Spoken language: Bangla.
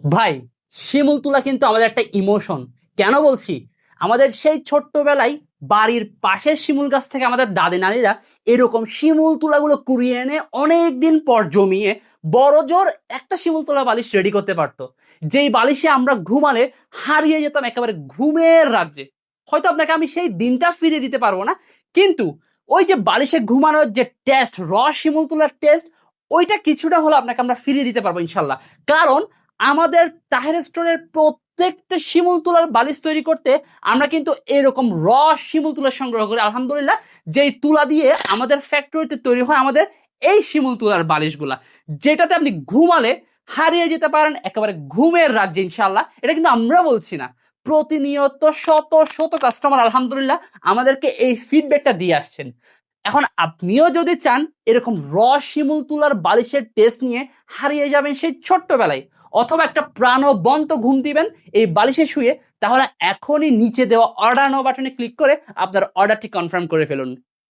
ভাই, শিমুল তুলা কিন্তু আমাদের একটা ইমোশন কেন বলছি? আমাদের সেই ছোট্টবেলায় বাড়ির পাশের শিমুল গাছ থেকে আমাদের দাদি নারীরা এরকম শিমুল তুলাগুলো কুড়িয়ে এনে অনেক দিন পর জমিয়ে বড় জোর একটা শিমুল তোলা বালিশ রেডি করতে পারতো। যেই বালিশে আমরা ঘুমালে হারিয়ে যেতাম একেবারে ঘুমের রাজ্যে। হয়তো আপনাকে আমি সেই দিনটা ফিরিয়ে দিতে পারব না, কিন্তু ওই যে বালিশে ঘুমানোর যে টেস্ট র শিমুল তোলার টেস্ট ওইটা কিছুটা হলো আপনাকে আমরা ফিরিয়ে দিতে পারব ইনশাল্লাহ। কারণ আমাদের তাহের স্টোরের প্রত্যেকটা শিমুল তুলার বালিশ তৈরি করতে আমরা কিন্তু এরকম র শিমুল তুলা সংগ্রহ করি। আলহামদুলিল্লাহ, যেই তুলা দিয়ে আমাদের ফ্যাক্টরিতে তৈরি হয় আমাদের এই শিমুল তুলার বালিশগুলা, যেটাতে আপনি ঘুমালে হারিয়ে যেতে পারেন, একেবারে ঘুমের রাজ্যে ইনশাল্লাহ এটা কিন্তু আমরা বলছি না। প্রতিনিয়ত শত শত কাস্টমার আলহামদুলিল্লাহ, আমাদেরকে এই ফিডব্যাকটা দিয়ে আসছেন। এখন আপনিও যদি চান এরকম র শিমুল তুলার বালিশের টেস্ট নিয়ে হারিয়ে যাবেন সেই ছোট্টবেলায়, অথবা একটা প্রাণবন্ত ঘুম দিবেন এই বালিশে শুয়ে, তাহলে এখনই নিচে দেওয়া অর্ডার নাও বাটনে ক্লিক করে আপনার অর্ডারটি কনফার্ম করে ফেলুন।